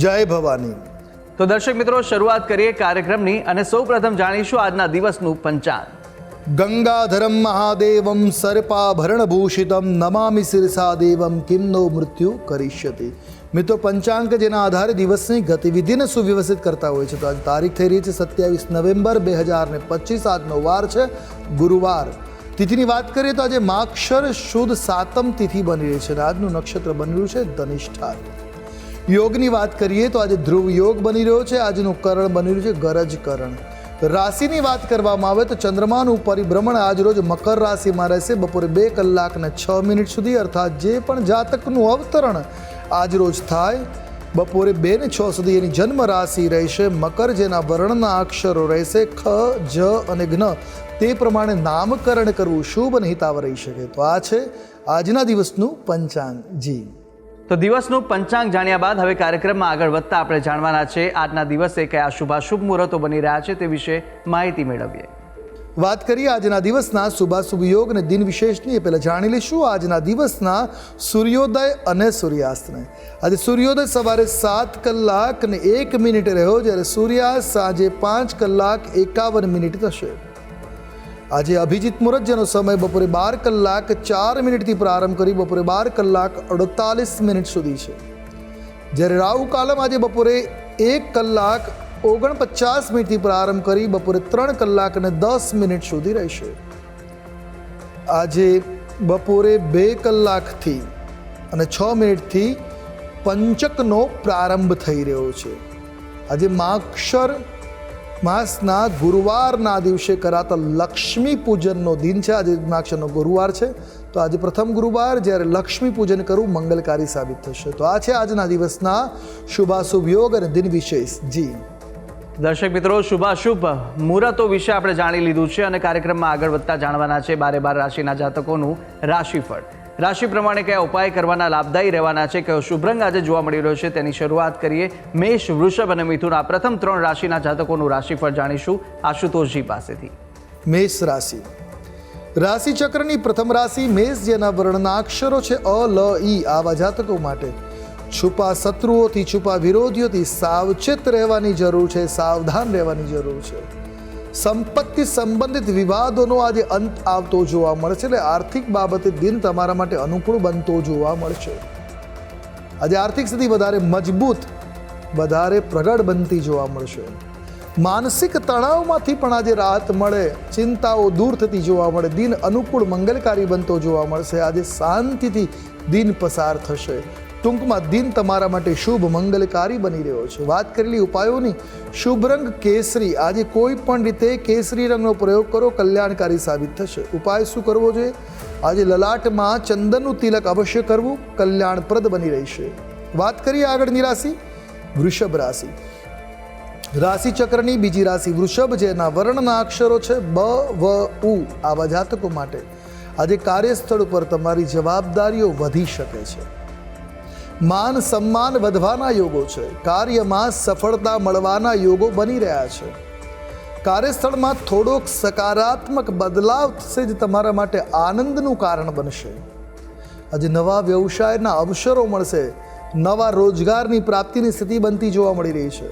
જય ભવાની. તો દર્શક મિત્રો શરૂઆત કરીએ કાર્યક્રમની અને સૌપ્રથમ જાણીશું આજના દિવસનું પંચાંગ. ગંગાધરમ મહાદેવમ સર્પાભરણભૂષિતમ નમામિ શિરસા દેવમ કિમનો મૃત્યુ કરિષ્યતિ. મિત્રો પંચાંગ જેના આધારે દિવસની ગતિવિધિને સુવ્યવસ્થિત કરતા હોય છે. તો આજ તારીખ થઈ રહી છે સત્યાવીસ નવેમ્બર બે હજાર ને પચીસ આજનો વાર છે ગુરુવાર. તિથિની વાત કરીએ તો આજે માક્ષર શુદ્ધ સાતમ તિથિ બની રહી છે અને આજનું નક્ષત્ર બની રહ્યું છે ધનિષ્ઠા યોગની વાત કરીએ તો આજે ધ્રુવ યોગ બની રહ્યો છે. આજનું કરણ બની રહ્યું છે ગરજ કરણ. રાશિની વાત કરવામાં આવે તો ચંદ્રમાનું પરિભ્રમણ આજરોજ મકર રાશિમાં રહેશે. બપોરે બે કલાક ને છ મિનિટ સુધી અર્થાત જે પણ જાતકનું અવતરણ આજરોજ થાય, બપોરે બે ને છ સુધી એની જન્મ રાશિ રહેશે. મકર જેના વર્ણના અક્ષરો રહેશે ખ, જ અને જ્ઞ તે પ્રમાણે નામકરણ કરવું શુભ અને હિતાવ રહી શકે. તો આ છે આજના દિવસનું પંચાંગ. જી. તો દિવસનું પંચાંગ જાણ્યા બાદ હવે કાર્યક્રમમાં આગળ વધતા આપણે જાણવાના છે આજના દિવસે કયા શુભાશુભ મુહૂર્તો બની રહ્યા છે તે વિશે માહિતી મેળવીએ. વાત કરીએ આજના દિવસના શુભાશુભ યોગ અને દિન વિશેષની. એ પહેલાં જાણી લઈશું આજના દિવસના સૂર્યોદય અને સૂર્યાસ્તને. આજે સૂર્યોદય સવારે સાત કલાક અને એક મિનિટ રહ્યો, જ્યારે સૂર્યાસ્ત સાંજે પાંચ કલાક એકાવન મિનિટ થશે. આજે અભિજીત મુહૂર્ત સમય બપોરે બાર કલાક ચાર મિનિટથી પ્રારંભ કરી બપોરે બાર કલાક અડતાલીસ મિનિટ સુધી છે. જ્યારે રાહુ કાલમ આજે બપોરે એક કલાક ઓગણપચાસ મિનિટથી પ્રારંભ કરી બપોરે ત્રણ કલાક અને દસ મિનિટ સુધી રહેશે. આજે બપોરે બે કલાકથી અને છ મિનિટથી પંચકનો પ્રારંભ થઈ રહ્યો છે. આજે માક્ષર માસના ગુરુવારના દિવસે કરાતા લક્ષ્મી પૂજનનો દિન છે. આજે માક્ષરનો ગુરુવાર છે. તો આજે પ્રથમ ગુરુવાર, જ્યારે લક્ષ્મી પૂજન કરવું મંગલકારી સાબિત થશે. તો આ છે આજના દિવસના શુભાશુભ યોગ અને દિન વિશેષ જી. દર્શક મિત્રો, શુભાશુભ મુહૂર્તો વિશે આપણે જાણી લીધું છે અને કાર્યક્રમમાં આગળ વધતા જાણવાના છે બારે બાર રાશિના જાતકોનું રાશિફળ. રાશિ પ્રમાણે કયા ઉપાય કરવાના લાભદાયી રહેવાના છે, કયો શુભ રંગ આજે જોવા મળી રહ્યો છે તેની શરૂઆત કરીએ મેષ, વૃષભ અને મિથુન. આ પ્રથમ ત્રણ રાશિના જાતકોનું રાશિફળ જાણીશું આશુતોષજી પાસેથી. મેષ રાશિ. રાશિ ચક્રની પ્રથમ રાશિ મેષ, જેના વર્ણના અક્ષરો છે અ, લ, ઈ. આવા જાતકો માટે છુપા શત્રુઓથી છુપા વિરોધીઓથી સાવચેત રહેવાની જરૂર છે, સાવધાન રહેવાની જરૂર છે. સંપત્તિ સંબંધિત વિવાદોનો આજે અંત આવતો જોવા મળશે એટલે આર્થિક બાબતે દિન તમારા માટે અનુકૂળ બનતો જોવા મળશે આજે આર્થિક સ્થિતિ વધારે મજબૂત, વધારે પ્રગટ બનતી જોવા મળશે માનસિક તણાવમાંથી પણ આજે રાહત મળે, ચિંતાઓ દૂર થતી જોવા મળે, દિન અનુકૂળ મંગલકારી બનતો જોવા મળશે, આજે શાંતિથી દિન પસાર થશે. ટૂંકમાં દિન તમારા માટે શુભ મંગલકારી બની રહ્યો છે. વાત કરેલી ઉપાયોની, શુભ રંગ કેસરી. આજે કોઈ પણ રીતે કેસરી રંગનો પ્રયોગ કરો, કલ્યાણકારી સાબિત થશે. ઉપાય શું કરવો જોઈએ? આજે લલાટમાં ચંદનનું તિલક અવશ્ય કરવું કલ્યાણપ્રદ બની રહેશે. વાત કરીએ આગળની રાશિ, વૃષભ રાશિ. રાશિ ચક્રની બીજી રાશિ વૃષભ, જેના વર્ણના અક્ષરો છે બ, વ, ઉ, આવા જાતકો માટે. આજે કાર્યસ્થળ ઉપર તમારી જવાબદારીઓ વધી શકે છે. માન સન્માન વધવાના યોગો છે. કાર્યમાં સફળતા મળવાના યોગો બની રહ્યા છે. કાર્યસ્થળમાં થોડોક સકારાત્મક બદલાવ થશે જે તમારા માટે આનંદનું કારણ બનશે. આજે નવા વ્યવસાયના અવસરો મળશે. નવા રોજગારની પ્રાપ્તિની સ્થિતિ બનતી જોવા મળી રહી છે.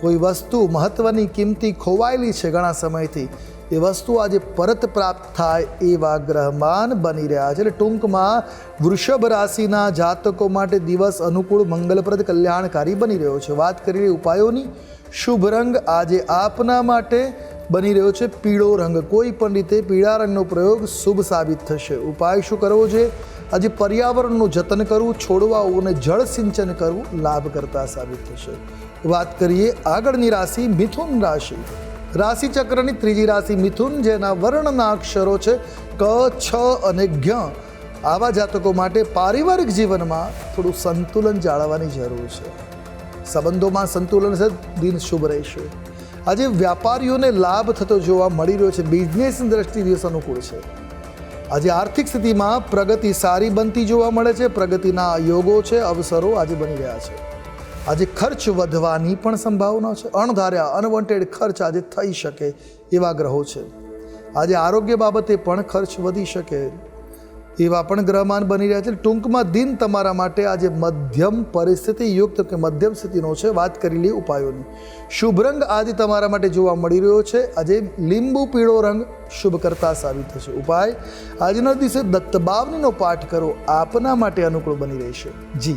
કોઈ વસ્તુ મહત્ત્વની કિંમતી ખોવાયેલી છે ઘણા સમયથી. એ વસ્તુ આજે પરત પ્રાપ્ત થાય એવા ગ્રહમાન બની રહ્યા છે. એટલે ટૂંકમાં વૃષભ રાશિના જાતકો માટે દિવસ અનુકૂળ, મંગલપ્રદ, કલ્યાણકારી બની રહ્યો છે. વાત કરી ઉપાયોની. શુભ રંગ આજે આપના માટે બની રહ્યો છે. પીળો રંગ કોઈ પણ રીતે પીળા રંગનો પ્રયોગ શુભ સાબિત થશે. ઉપાય શું કરવો છે? આજે પર્યાવરણનું જતન કરવું છોડવાઓને જળ સિંચન કરવું લાભકર્તા સાબિત થશે. વાત કરીએ આગળની રાશિ, મિથુન રાશિ. રાશિ ચક્રની ત્રીજી રાશિ મિથુન, જેના વર્ણના અક્ષરો છે ક, છ અને જ્ઞ આવા જાતકો માટે પારિવારિક જીવનમાં થોડું સંતુલન જાળવવાની જરૂર છે. સંબંધોમાં સંતુલન છે દિન શુભ રહેશે. આજે વ્યાપારીઓને લાભ થતો જોવા મળી રહ્યો છે. બિઝનેસની દ્રષ્ટિ દિવસ અનુકૂળ છે. આજે આર્થિક સ્થિતિમાં પ્રગતિ સારી બનતી જોવા મળે છે. પ્રગતિના યોગો છે, અવસરો આજે બની રહ્યા છે. આજે ખર્ચ વધવાની પણ સંભાવના છે. અણધાર્યા અનવોન્ટેડ ખર્ચ આજે થઈ શકે એવા ગ્રહો છે. આજે આરોગ્ય બાબતે પણ ખર્ચ વધી શકે એવા પણ ગ્રહમાન બની રહ્યા છે. ટૂંકમાં દિન તમારા માટે આજે મધ્યમ પરિસ્થિતિ યુક્ત કે મધ્યમ સ્થિતિનો છે. વાત કરી લઈએ ઉપાયોની. શુભ રંગ આજે તમારા માટે જોવા મળી રહ્યો છે. આજે લીંબુ પીળો રંગ શુભ કરતા સાબિત થશે. ઉપાય, આજના દિવસે દત્તબાવનીનો પાઠ કરો. આપના માટે અનુકૂળ બની રહેશે. જી.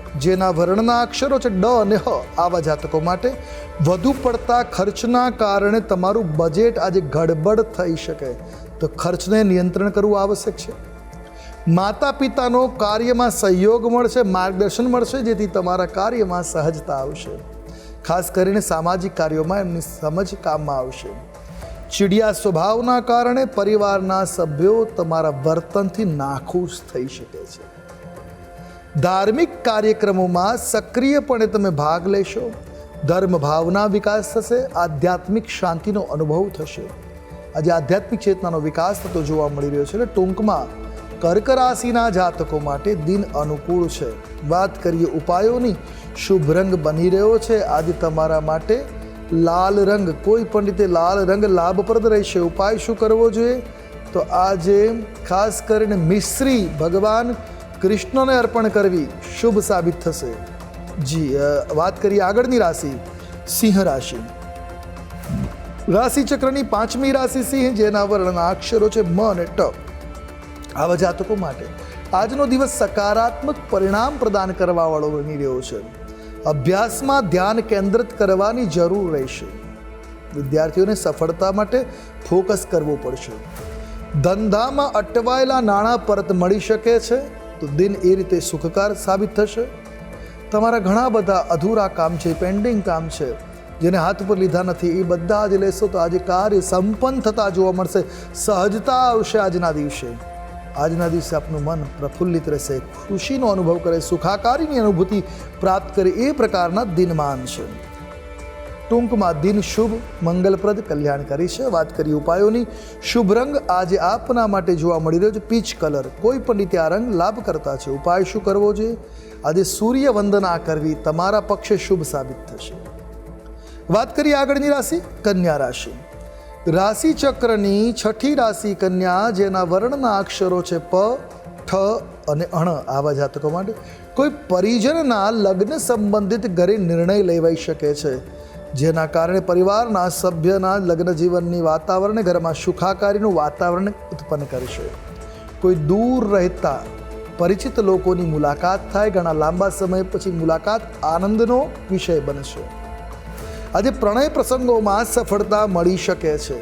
જેના વર્ણના અક્ષરો છે ડ અને હ. આવા જાતકો માટે વધુ પડતા ખર્ચના કારણે તમારું બજેટ આજે ગડબડ થઈ શકે. તો ખર્ચને નિયંત્રણ કરવું આવશ્યક છે. માતા પિતાનો કાર્યમાં સહયોગ મળશે, માર્ગદર્શન મળશે, જેથી તમારા કાર્યમાં સહજતા આવશે. ખાસ કરીને સામાજિક કાર્યોમાં એમની સમજ કામમાં આવશે. ચીડિયા સ્વભાવના કારણે પરિવારના સભ્યો તમારા વર્તનથી નાખુશ થઈ શકે છે. ધાર્મિક કાર્યક્રમોમાં સક્રિયપણે તમે ભાગ લેશો. ધર્મ ભાવના વિકાસ થશે, આધ્યાત્મિક શાંતિનો અનુભવ થશે. આજે આધ્યાત્મિક ચેતનાનો વિકાસ થતો જોવા મળી રહ્યો છે એટલે ટૂંકમાં કર્ક રાશિના જાતકો માટે દિન અનુકૂળ છે. વાત કરીએ ઉપાયોની, શુભ રંગ બની રહ્યો છે. આજે તમારા માટે લાલ રંગ, કોઈ પણ રીતે લાલ રંગ લાભપ્રદ રહેશે. ઉપાય શું કરવો જોઈએ? તો આજે ખાસ કરીને મિશ્રી ભગવાન કૃષ્ણને અર્પણ કરવી શુભ સાબિત થશે. જી વાત કરીએ આગળની રાશિ, સિંહ રાશિ. રાશિ ચક્રની પાંચમી રાશિ સિંહ, જેના વર્ણના અક્ષરો છે મ અને ટ. આવા જાતકો માટે આજનો દિવસ સકારાત્મક પરિણામ પ્રદાન કરવાવાળો બની રહ્યો છે. અભ્યાસમાં ધ્યાન કેન્દ્રિત કરવાની જરૂર રહેશે. વિદ્યાર્થીઓને સફળતા માટે ફોકસ કરવું પડશે. ધંધામાં અટવાયેલા નાણાં પરત મળી શકે છે. તો દિન એ રીતે સુખકાર સાબિત થશે? તમારા ઘણા બધા અધૂરા કામ છે પેન્ડિંગ કામ છે. જેને હાથ પર લીધા નથી, એ બધા જ લેશો તો આજે કાર્ય સંપન્ન થતા જોવા મળશે. સહજતા આવશે આજના દિવસે. આજના દિવસે આપનું મન પ્રફુલ્લિત રહેશે, ખુશીનો અનુભવ કરે, સુખાકારીની અનુભૂતિ પ્રાપ્ત કરે એ પ્રકારના દિનમાન છે. ટૂંકમાં દિન શુભ, મંગલપ્રદ, કલ્યાણકારી છે. વાત કરીએ ઉપાયોની. શુભ રંગ આજે આપના માટે જોવા મળી રહ્યો છે. Peach colour. કોઈ પણ રીતે આ રંગ લાભ કરતા છે. ઉપાય શું કરવો જોઈએ આજે સૂર્ય વંદના કરવી તમારા પક્ષે શુભ સાબિત થશે. વાત કરીએ આગળની રાશિ, કન્યા રાશિ. રાશિ ચક્રની છઠ્ઠી રાશિ કન્યા, જેના વર્ણના અક્ષરો છે પ, ઠ અને અણ. આવા જાતકો માટે કોઈ પરિજનના લગ્ન સંબંધિત ઘરે નિર્ણય લેવાઈ શકે છે. જેના કારણે પરિવારના સભ્યના લગ્ન જીવનની વાતાવરણ ઘરમાં સુખાકારીનું વાતાવરણ ઉત્પન્ન કરશે કોઈ દૂર રહેતા પરિચિત લોકોની મુલાકાત થાય, ઘણા લાંબા સમય પછી મુલાકાત આનંદનો વિષય બનશે આજે પ્રણય પ્રસંગોમાં સફળતા મળી શકે છે.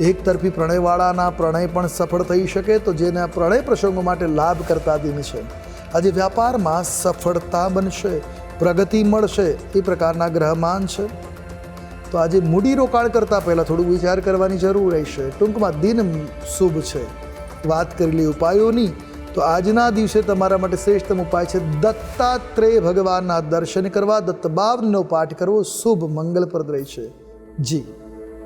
એક તરફી પ્રણયવાળાના પ્રણય પણ સફળ થઈ શકે તો જેના પ્રણય પ્રસંગો માટે લાભ કરતા દિન છે. આજે વ્યાપારમાં સફળતા બનશે, પ્રગતિ મળશે એ પ્રકારના ગ્રહમાન છે. તો આજે મૂડી રોકાણ કરતાં પહેલાં થોડું વિચાર કરવાની જરૂર રહેશે. ટૂંકમાં દિન શુભ છે. વાત કરેલી ઉપાયોની, તો આજના દિવસે તમારા માટે શ્રેષ્ઠતમ ઉપાય છે દત્તાત્રેય ભગવાનના દર્શન કરવા. દત્તબાવનો પાઠ કરવો શુભ, મંગલપ્રદ રહેશે. જી.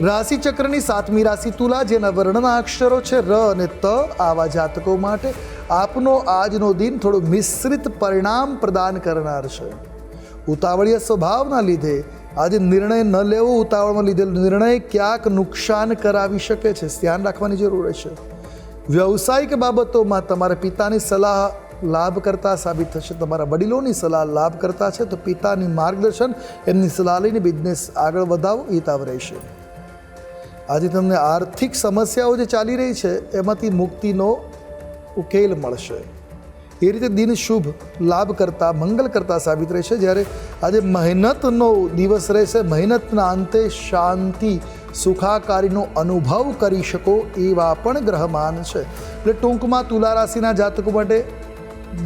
રાશિ ચક્રની સાતમી રાશિ તુલા, જેના વર્ણના અક્ષરો છે ર અને ત, આવા જાતકો માટે આપનો આજનો દિન થોડો મિશ્રિત પરિણામ પ્રદાન કરનાર છે. ઉતાવળીય સ્વભાવના લીધે આજે નિર્ણય ન લેવો, ઉતાવળમાં લીધેલો નિર્ણય ક્યાંક નુકસાન કરાવી શકે છે. ધ્યાન રાખવાની જરૂર રહેશે. વ્યવસાયિક બાબતોમાં તમારા પિતાની સલાહ લાભ કરતા સાબિત થશે. તમારા વડીલોની સલાહ લાભ કરતા છે. તો પિતાની માર્ગદર્શન, એમની સલાહ લઈને બિઝનેસ આગળ વધાવો, હિતાવ રહેશે. આજે તમને આર્થિક સમસ્યાઓ જે ચાલી રહી છે, એમાંથી મુક્તિનો ઉકેલ મળશે. એ રીતે દિન શુભ લાભ કરતા, મંગલ કરતા સાબિત રહેશે. જ્યારે આજે મહેનતનો દિવસ રહેશે, મહેનતના અંતે શાંતિ, સુખાકારીનો અનુભવ કરી શકો એવા પણ ગ્રહમાન છે. એટલે ટૂંકમાં તુલા રાશિના જાતકો માટે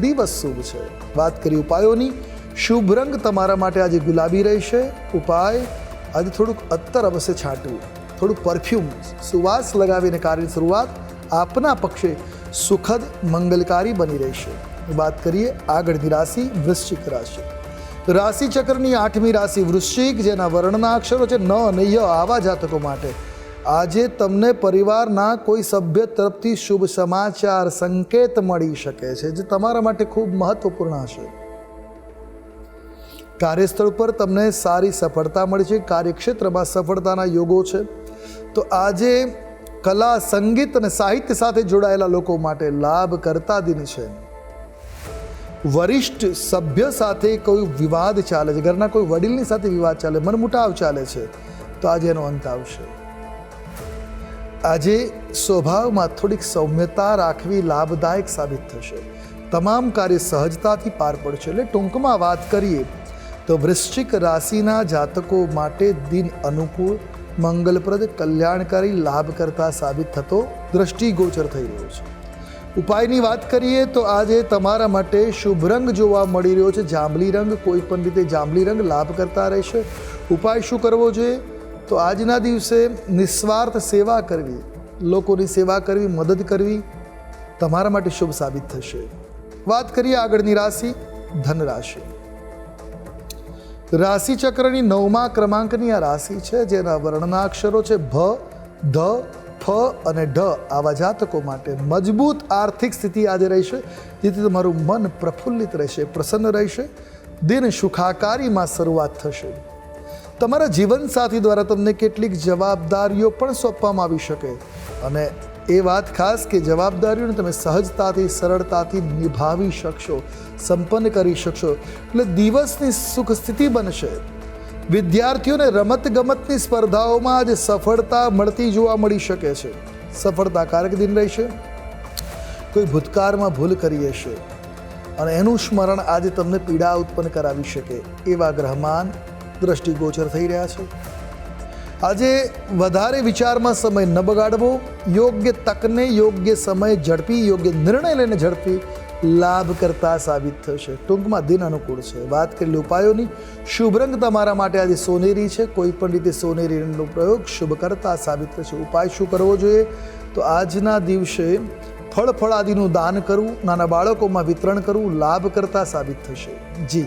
દિવસ શુભ છે. વાત કરી ઉપાયોની, શુભ રંગ તમારા માટે આજે ગુલાબી રહેશે. ઉપાય, આજે થોડુંક અત્તર અવશ્ય છાંટવું. થોડુંક પરફ્યુમ સુવાસ લગાવીને કાર્યની શરૂઆત આપના પક્ષે સુખદ, મંગલકારી બની રહેશે. વાત કરીએ આગળની રાશિ વૃશ્ચિક રાશિ. રાશિ ચક્રની આઠમી રાશિ વૃશ્ચિક, જેના વર્ણના અક્ષરો છે ન અને ય આવા જાતકો માટે. આજે તમને પરિવારના કોઈ સભ્ય તરફથી શુભ સમાચાર, સંકેત મળી શકે છે, જે તમારા માટે ખૂબ મહત્વપૂર્ણ હશે. કાર્યસ્થળ પર તમને સારી સફળતા મળી છે. કાર્યક્ષેત્રમાં સફળતાના યોગો છે. તો આજે કલા, સંગીત અને સાહિત્ય સાથે જોડાયેલા લોકો માટે લાભ કરતા દિન છે. વરિષ્ઠ સભ્ય સાથે કોઈ વિવાદ ચાલે છે, ઘરના કોઈ વડીલની સાથે વિવાદ ચાલે, મનમુટાવ ચાલે છે, તો આજે એનો અંત આવશે. આજે સ્વભાવમાં થોડીક સૌમ્યતા રાખવી લાભદાયક સાબિત થશે. તમામ કાર્ય સહજતાથી પાર પડશે. એટલે ટૂંકમાં વાત કરીએ તો વૃશ્ચિક રાશિના જાતકો માટે દિન અનુકૂળ મંગલપ્રદ કલ્યાણકારી લાભકર્તા સાબિત થતો દ્રષ્ટિગોચર થઈ રહ્યો છે. ઉપાયની વાત કરીએ તો આજે તમારા માટે શુભ રંગ જોવા મળી રહ્યો છે. જાંબલી રંગ, કોઈ પણ રીતે જાંબલી રંગ લાભ કરતા રહેશે. ઉપાય શું કરવો જોઈએ? તો આજના દિવસે નિસ્વાર્થ સેવા કરવી, લોકોની સેવા કરવી, મદદ કરવી તમારા માટે શુભ સાબિત થશે. વાત કરીએ આગળની રાશિ ધન રાશિ રાશિ ચક્રની નવમા ક્રમાંકની આ રાશિ છે, જેના વર્ણના અક્ષરો છે ભ, ધ, ફ અને ઢ. આવા જાતકો માટે મજબૂત આર્થિક સ્થિતિ આજે રહેશે, જેથી તમારું મન પ્રફુલ્લિત રહેશે, પ્રસન્ન રહેશે. દિન સુખાકારીમાં શરૂઆત થશે. તમારા જીવનસાથી દ્વારા તમને કેટલીક જવાબદારીઓ પણ સોંપવામાં આવી શકે. અને એ વાત ખાસ કે જવાબદારીઓને તમે સહજતાથી, સરળતાથી નિભાવી શકશો, સંપન્ન કરી શકશો. એટલે દિવસની સુખ સ્થિતિ બનશે. વિદ્યાર્થીઓને રમત ગમતની સ્પર્ધાઓમાં આજે સફળતા મળતી જોવા મળી શકે છે. સફળતાકારક દિન રહેશે. કોઈ ભૂતકાળમાં ભૂલ કરી હશે. અને એનું સ્મરણ આજે તમને પીડા ઉત્પન્ન કરાવી શકે, એવા ગ્રહમાન દ્રષ્ટિગોચર થઈ રહ્યા છે. આજે વધારે વિચારમાં સમય ન બગાડવો, યોગ્ય તકને યોગ્ય સમય ઝડપી, યોગ્ય નિર્ણય લઈને ઝડપી લાભ કરતા સાબિત થશે. ટૂંકમાં દિન અનુકૂળ છે. વાત કરેલી ઉપાયોની. શુભ રંગ તમારા માટે આજે સોનેરી છે. કોઈ પણ રીતે સોનેરીનો પ્રયોગ શુભ કરતા સાબિત થશે. ઉપાય શું કરવો જોઈએ? તો આજના દિવસે ફળ ફળાદીનું દાન કરવું, નાના બાળકોમાં વિતરણ કરવું લાભ કરતા સાબિત થશે. જી.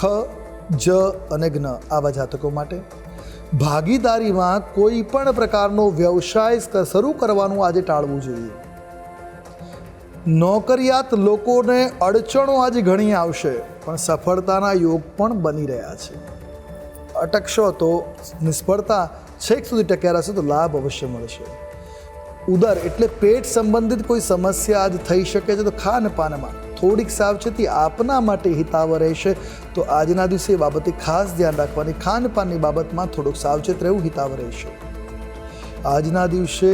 ખ, જ અને જ્ઞ આવા જાતકો માટે. ભાગીદારીમાં કોઈ પણ પ્રકારનો વ્યવસાય શરૂ કરવાનું આજે ટાળવું જોઈએ. નોકરિયાત લોકોને અડચણો આજે ઘણી આવશે, પણ સફળતાના યોગ પણ બની રહ્યા છે. અટકશો તો નિષ્ફળતા છેક સુધી ટક્યા રહેશે તો લાભ અવશ્ય મળશે. ઉદર એટલે પેટ સંબંધિત કોઈ સમસ્યા આજ થઈ શકે છે તો ખાનપાનમાં થોડીક સાવચેતી આપના માટે હિતાવ રહેશે. તો આજના દિવસે એ બાબતે ખાસ ધ્યાન રાખવાની ખાનપાનની બાબતમાં થોડુંક સાવચેત રહેવું હિતાવ રહેશે. આજના દિવસે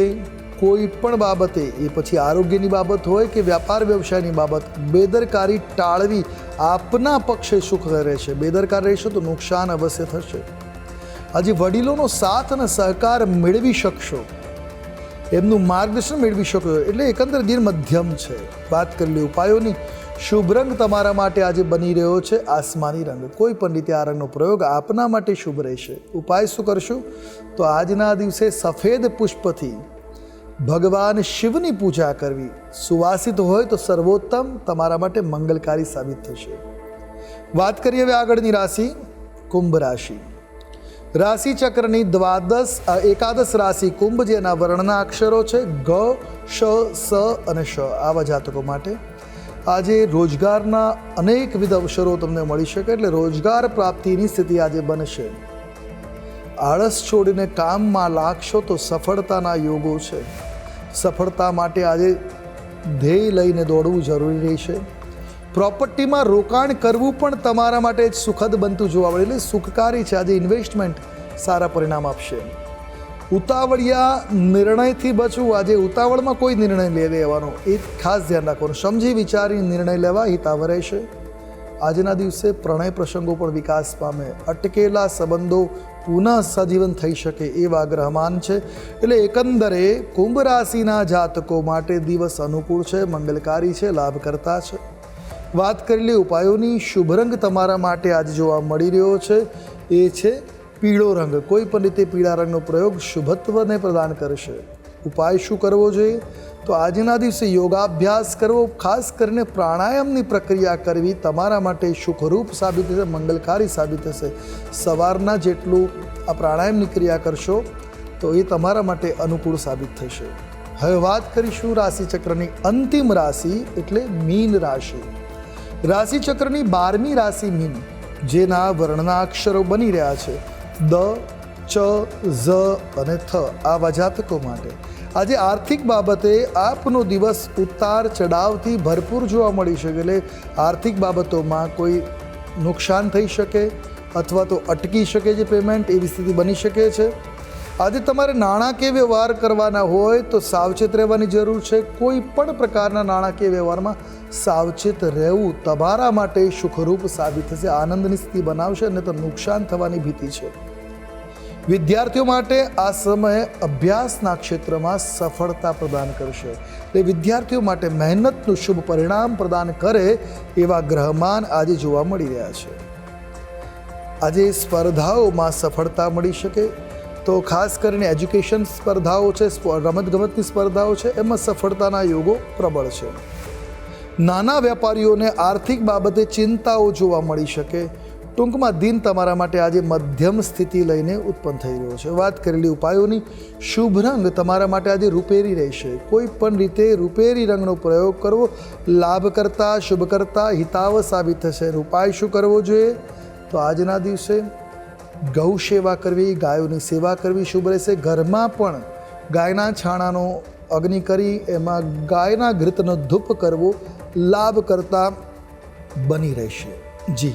કોઈ પણ બાબતે એ પછી આરોગ્યની બાબત હોય કે વ્યાપાર વ્યવસાયની બાબત, બેદરકારી ટાળવી આપના પક્ષે સુખ રહેશે. બેદરકાર રહેશો તો નુકસાન અવશ્ય થશે. આજે વડીલોનો સાથ અને સહકાર મેળવી શકશો. એમનું માર્ગદર્શન મેળવી શકો એટલે એકંદર ગીર મધ્યમ છે. વાત કરેલી ઉપાયોની. શુભ રંગ તમારા માટે આજે બની રહ્યો છે. આસમાની રંગ. કોઈ પણ રીતે આ રંગનો પ્રયોગ આપના માટે શુભ રહેશે. ઉપાય શું કરશું? તો આજના દિવસે સફેદ પુષ્પથી ભગવાન શિવની પૂજા કરવી. સુવાસિત હોય તો સર્વોત્તમ. તમારા માટે મંગલકારી સાબિત થશે. વાત કરીએ હવે આગળની રાશિ. કુંભ રાશિ. રાશિ ચક્રની દ્વાદશ એકાદશ રાશિ કુંભ જેના વર્ણના અક્ષરો છે ગ, શ, સ અને શ. આવા જાતકો માટે આજે રોજગારના અનેકવિધ અવસરો તમને મળી શકે એટલે રોજગાર પ્રાપ્તિની સ્થિતિ આજે બનશે. આળસ છોડીને કામમાં લાગશો તો સફળતાના યોગો છે. સફળતા માટે આજે ધ્યેય લઈને દોડવું જરૂરી રહેશે પ્રોપર્ટીમાં રોકાણ કરવું પણ તમારા માટે જ સુખદ બનતું જોવા મળે એટલે સુખકારી છે. આજે ઇન્વેસ્ટમેન્ટ સારા પરિણામ આપશે. ઉતાવળિયા નિર્ણયથી બચવું. આજે ઉતાવળમાં કોઈ નિર્ણય લઈ લેવાનો. એ ખાસ ધ્યાન રાખવાનું. સમજી વિચારી નિર્ણય લેવા હિતાવ રહેશે. આજના દિવસે પ્રણય પ્રસંગો પણ વિકાસ પામે. અટકેલા સંબંધો પુનઃ સજીવન થઈ શકે એવા ગ્રહમાન છે. એટલે એકંદરે કુંભ રાશિના જાતકો માટે દિવસ અનુકૂળ છે, મંગલકારી છે, લાભકર્તા છે. વાત કરેલી ઉપાયોની. શુભ રંગ તમારા માટે આજે જોવા મળી રહ્યો છે. એ છે પીળો રંગ. કોઈ પણ રીતે પીળા રંગનો પ્રયોગ શુભત્વને પ્રદાન કરશે. ઉપાય શું કરવો જોઈએ? તો આજના દિવસે યોગાભ્યાસ કરવો, ખાસ કરીને પ્રાણાયામની પ્રક્રિયા કરવી તમારા માટે સુખરૂપ સાબિત થશે, મંગલકારી સાબિત થશે. સવારના જેટલું આ પ્રાણાયામની ક્રિયા કરશો, તો એ તમારા માટે અનુકૂળ સાબિત થશે. હવે વાત કરીશું રાશિચક્રની અંતિમ રાશિ એટલે મીન રાશિ. રાશિચક્રની બારમી રાશિ મીન, જેના વર્ણના અક્ષરો બની રહ્યા છે. દ, ચ, ઝ અને થ આવા જાતકો માટે. આજે આર્થિક બાબતે આપનો દિવસ ઉતાર ચઢાવથી ભરપૂર જોવા મળી શકે એટલે આર્થિક બાબતોમાં કોઈ નુકસાન થઈ શકે અથવા તો અટકી શકે છે પેમેન્ટ એવી સ્થિતિ બની શકે છે. આજે તમારે નાણાકીય વ્યવહાર કરવાના હોય તો સાવચેત રહેવાની જરૂર છે. કોઈ પણ પ્રકારના નાણાકીય વ્યવહારમાં સાવચેત રહેવું તમારા માટે સુખરૂપ સાબિત થશે. આનંદની સ્થિતિ બનાવશે અને તો નુકસાન થવાની ભીતિ છે. વિદ્યાર્થીઓ માટે આ સમય અભ્યાસના ક્ષેત્રમાં સફળતા પ્રદાન કરશે. એટલે વિદ્યાર્થીઓ માટે મહેનતનું શુભ પરિણામ પ્રદાન કરે એવા ગ્રહમાન આજે જોવા મળી રહ્યા છે. આજે સ્પર્ધાઓમાં સફળતા મળી શકે. તો ખાસ કરીને એજ્યુકેશન સ્પર્ધાઓ છે રમતગમતની સ્પર્ધાઓ છે, એમાં સફળતાના યોગો પ્રબળ છે. નાના વેપારીઓને આર્થિક બાબતે ચિંતાઓ જોવા મળી શકે. ટૂંકમાં દિન તમારા માટે આજે મધ્યમ સ્થિતિ લઈને ઉત્પન્ન થઈ રહ્યો છે. વાત કરેલી ઉપાયોની શુભ રંગ તમારા માટે આજે રૂપેરી રહેશે. કોઈ પણ રીતે રૂપેરી રંગનો પ્રયોગ કરવો લાભ કરતા શુભ કરતા હિતાવ સાબિત થશે. અને ઉપાય શું કરવો જોઈએ? તો આજના દિવસે ગૌ સેવા કરવી, ગાયોની સેવા કરવી શુભ રહેશે. ઘરમાં પણ ગાયના છાણાનો અગ્નિ કરી એમાં ગાયના ઘૃતનો ધૂપ કરવો લાભ કરતા બની રહેશે. જી.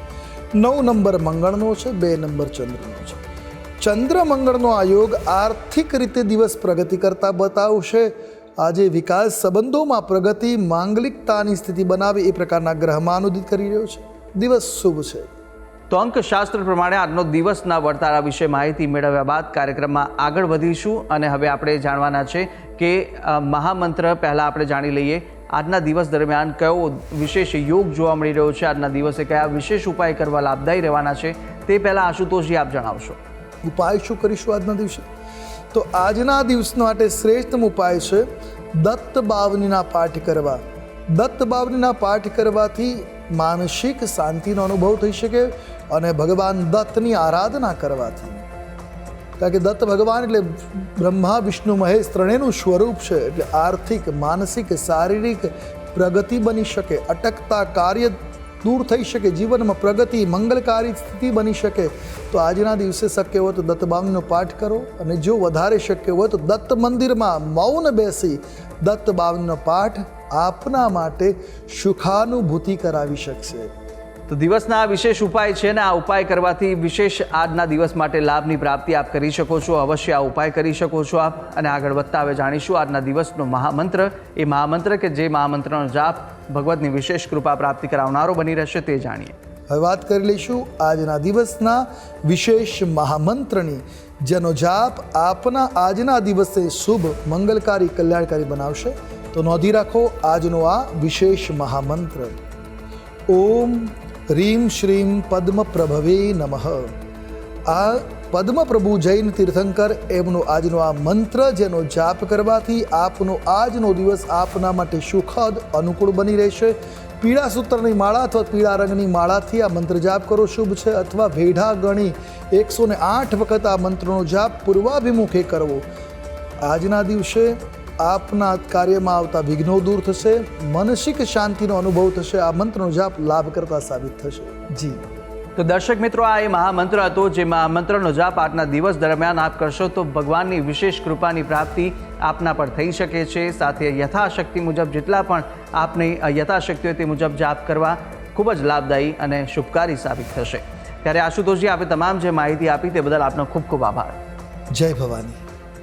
નવ નંબર મંગળનો છે, બે નંબર ચંદ્રનો છે. ચંદ્ર મંગળનો આ યોગ આર્થિક રીતે દિવસ પ્રગતિ કરતા બતાવશે. આજે વિકાસ સંબંધોમાં પ્રગતિ માંગલિકતાની સ્થિતિ બનાવે એ પ્રકારના ગ્રહમાં અનુદિત કરી રહ્યો છે. દિવસ શુભ છે. તો અંકશાસ્ત્ર પ્રમાણે આજનો દિવસના વર્તારા વિશે માહિતી મેળવ્યા બાદ કાર્યક્રમમાં આગળ વધીશું અને હવે આપણે જાણવાના છે કે મહામંત્ર પહેલાં આપણે જાણી લઈએ આજના દિવસ દરમિયાન કયો વિશેષ યોગ જોવા મળી રહ્યો છે? આજના દિવસે કયા વિશેષ ઉપાય કરવા લાભદાયી રહેવાના છે? તે પહેલાં આશુતોષજી આપ જણાવશો. ઉપાય શું કરીશું આજના દિવસે? તો આજના દિવસ માટે શ્રેષ્ઠ ઉપાય છે દત્ત બાવનીના પાઠ કરવા. દત્ત બાવનીના પાઠ કરવાથી માનસિક શાંતિનો અનુભવ થઈ શકે અને ભગવાન દત્તની આરાધના કરવાથી. કારણ કે દત્ત ભગવાન એટલે બ્રહ્મા, વિષ્ણુ, મહેશ ત્રણેયનું સ્વરૂપ છે. એટલે આર્થિક, માનસિક, શારીરિક પ્રગતિ બની શકે. અટકતા કાર્ય દૂર થઈ શકે. જીવનમાં પ્રગતિ, મંગલકારી સ્થિતિ બની શકે. તો આજના દિવસે શક્ય હોય તો દત્તબામનો પાઠ કરો અને જો વધારે શક્ય હોય તો દત્ત મંદિરમાં મૌન બેસી દત્ત બામનો પાઠ આપના માટે સુખાનુભૂતિ કરાવી શકશે. તો દિવસના વિશેષ ઉપાય છે ને આ ઉપાય કરવાથી વિશેષ આજના દિવસ માટે લાભની પ્રાપ્તિ આપ કરી શકો છો. અવશ્ય આ ઉપાય કરી શકો છો આપ અને આગળ વધતા હવે જાણીશું આજના દિવસનો મહામંત્ર. એ મહામંત્ર કે જે મહામંત્રનો જાપ ભગવતની વિશેષ કૃપા પ્રાપ્તિ કરાવનારો બની રહેશે તે જાણીએ. હવે વાત કરી લઈશું આજના દિવસના વિશેષ મહામંત્રની, જેનો જાપ આપના આજના દિવસે શુભ, મંગલકારી, કલ્યાણકારી બનાવશે. તો નોંધી રાખો આજનો આ વિશેષ મહામંત્ર. ઓમ રીમ શ્રીમ પદ્મપ્રભવે નમઃ આ પદ્મપ્રભુ જૈન તીર્થંકર એમનો આજનો આ મંત્ર જેનો જાપ કરવાથી આપનો આજનો દિવસ આપના માટે સુખદ અનુકૂળ બની રહેશે પીળા સૂત્રની માળા અથવા પીળા રંગની માળાથી આ મંત્ર જાપ કરો શુભ છે અથવા ભેઢા ગણી એકસો ને આઠ વખત આ મંત્રનો જાપ પૂર્વાભિમુખે કરવો આજના દિવસે આપના કાર્યમાં આવતા વિઘ્નો દૂર થશે માનસિક શાંતિનો અનુભવ થશે આ મંત્રનો જાપ લાભ કરતા સાબિત થશે. જી. તો દર્શક મિત્રો આ એ મહામંત્ર હતો જે મહામંત્રનો જાપ આજના દિવસ દરમિયાન આપ કરશો તો ભગવાનની વિશેષ કૃપાની પ્રાપ્તિ આપના પર થઈ શકે છે. સાથે યથાશક્તિ મુજબ જેટલા પણ આપની યથાશક્તિ હોય તે મુજબ જાપ કરવા ખૂબ જ લાભદાયી અને શુભકારી સાબિત થશે. ત્યારે આશુતોષજી આપે તમામ જે માહિતી આપી તે બદલ આપનો ખૂબ ખૂબ આભાર. જય ભવાની.